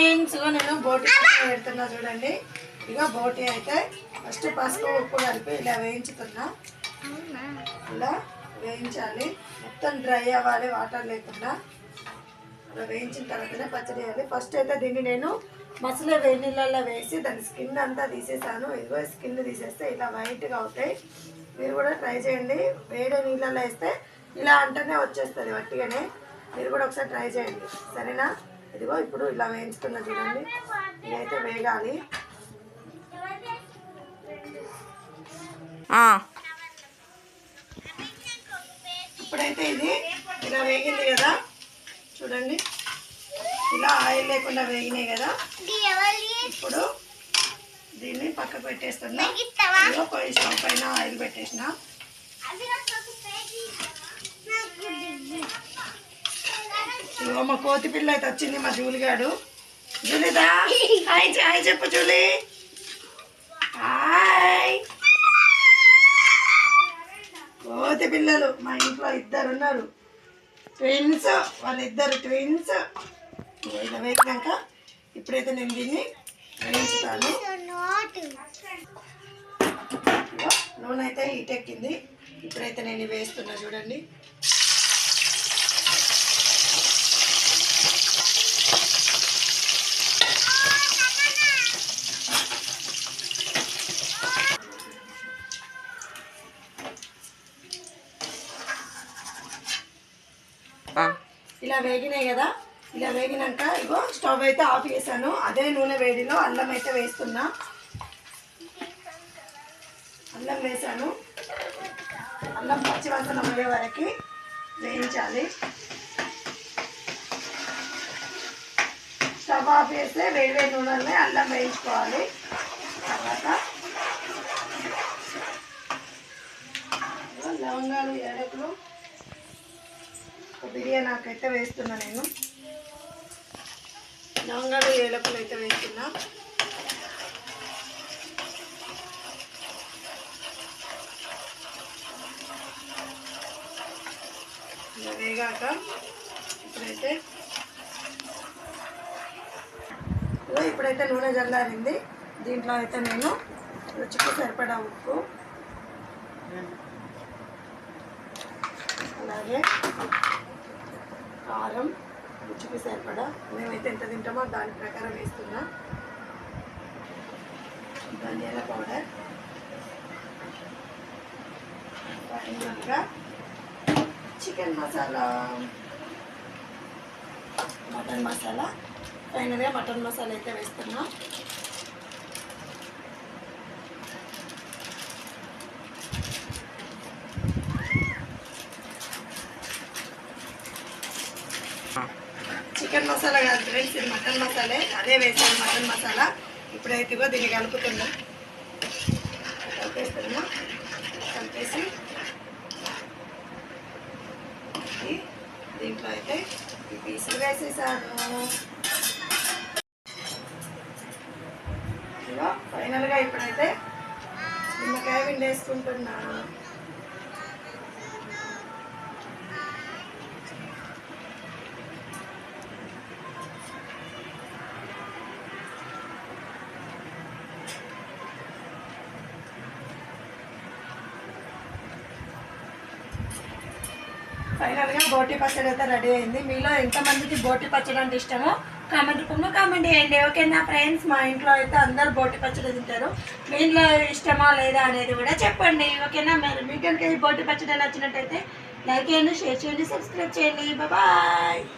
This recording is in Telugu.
ఫ్రెండ్స్ నేను బోటి పెడుతున్నా చూడండి. ఇక బోటి అయితే ఫస్ట్ పసుపు ఉప్పు కలిపి ఇలా వేయించుతున్నా. ఇలా వేయించాలి. మొత్తం డ్రై అవ్వాలి వాటర్ లేకుండా. అలా వేయించిన తర్వాతనే పచ్చడి వేయాలి. ఫస్ట్ అయితే దీన్ని నేను మసలే వేడి నీళ్ళల్లో వేసి దాని స్కిన్ అంతా తీసేసాను. ఇదిగో స్కిన్ తీసేస్తే ఇలా వైట్గా అవుతాయి. మీరు కూడా ట్రై చేయండి. వేడి నీళ్ళల్లో వేస్తే ఇలా అంటేనే వచ్చేస్తుంది వట్టిగానే. మీరు కూడా ఒకసారి ట్రై చేయండి. సరేనా? ఇదిగో ఇప్పుడు ఇలా వేయించుకున్నా చూడండి. ఇదైతే వేగాలి. ఇప్పుడైతే ఇది ఇలా వేగింది కదా. చూడండి. ఇలా ఆయిల్ లేకుండా వేగినాయి కదా. ఇప్పుడు దీన్ని పక్కకు పెట్టేస్తున్నా. పోయి స్టవ్ పైన ఆయిల్ పెట్టేసిన. ఇదిగో మా కోతి పిల్ల అయితే వచ్చింది మా జూలిగాడు జూలిదా హాయ్ హాయ్ చెప్పు జూలి. హాయ్. కోతి పిల్లలు మా ఇంట్లో ఇద్దరు ఉన్నారు. ట్విన్స్ వాళ్ళిద్దరు ట్విన్స్. ఇలా ఇప్పుడైతే నేను దీన్ని వేయించుతాను. నూనె అయితే హీట్ ఎక్కింది. ఇప్పుడైతే నేను వేస్తున్నా చూడండి. ఇలా వేగినాయి కదా ఇలా వేగినాక ఇగో స్టవ్ అయితే ఆఫ్ చేశాను. అదే నూనె వేడిలో అల్లం అయితే వేస్తున్నా. అల్లం వేసాను అల్లం పచ్చివాసన పోయే వరకు వేయించాలి. స్టవ్ ఆఫ్ చేస్తే వేడి వేడి నూనెలో అల్లం వేయించుకోవాలి. తర్వాత లవంగాలు ఏలకులు బిర్యానీ నాకైతే వేస్తున్నా నేను. లవంగాలు ఏలకులు అయితే వేస్తున్నా. వేగాక ఇప్పుడైతే ఇప్పుడైతే నూనె జల్లారింది. దీంట్లో అయితే నేను రుచికి సరిపడా ఉప్పు. అలాగే కారం రుచికి సరిపడా. మేమైతే ఎంత తింటామో దాని ప్రకారం వేస్తున్నా. ధనియాల పౌడర్. ఫైనల్గా చికెన్ మసాలా. మటన్ మసాలా. ఫైనల్గా మటన్ మసాలా అయితే వేస్తున్నాం. చికెన్ మసాలా కాదు ఫ్రెండ్స్ ఇది మటన్ మసాలే. అదే వేసాను మటన్ మసాలా. ఇప్పుడైతే ఇగో దీన్ని కలుపుతున్నా. కలిపేస్తున్నా. కలిపేసి దీంట్లో అయితే ఈ పీసులు వేసేసాను. ఇగో ఫైనల్గా ఇప్పుడైతే నిమ్మకాయ పిండి ఫైనల్గా బోటి పచ్చడి అయితే రెడీ అయింది. మీలో ఎంతమందికి బోటి పచ్చడి అంటే ఇష్టమో కామెంట్ రూపంలో కామెంట్ చేయండి. ఓకేనా ఫ్రెండ్స్? మా ఇంట్లో అయితే అందరు బోటి పచ్చడి తింటారు. మీ ఇంట్లో ఇష్టమా లేదా అనేది కూడా చెప్పండి. ఓకేనా? మీరు మీకు కనుక ఈ బోటి పచ్చడి నచ్చినట్టయితే లైక్ చేయండి షేర్ చేయండి సబ్స్క్రైబ్ చేయండి. బాయ్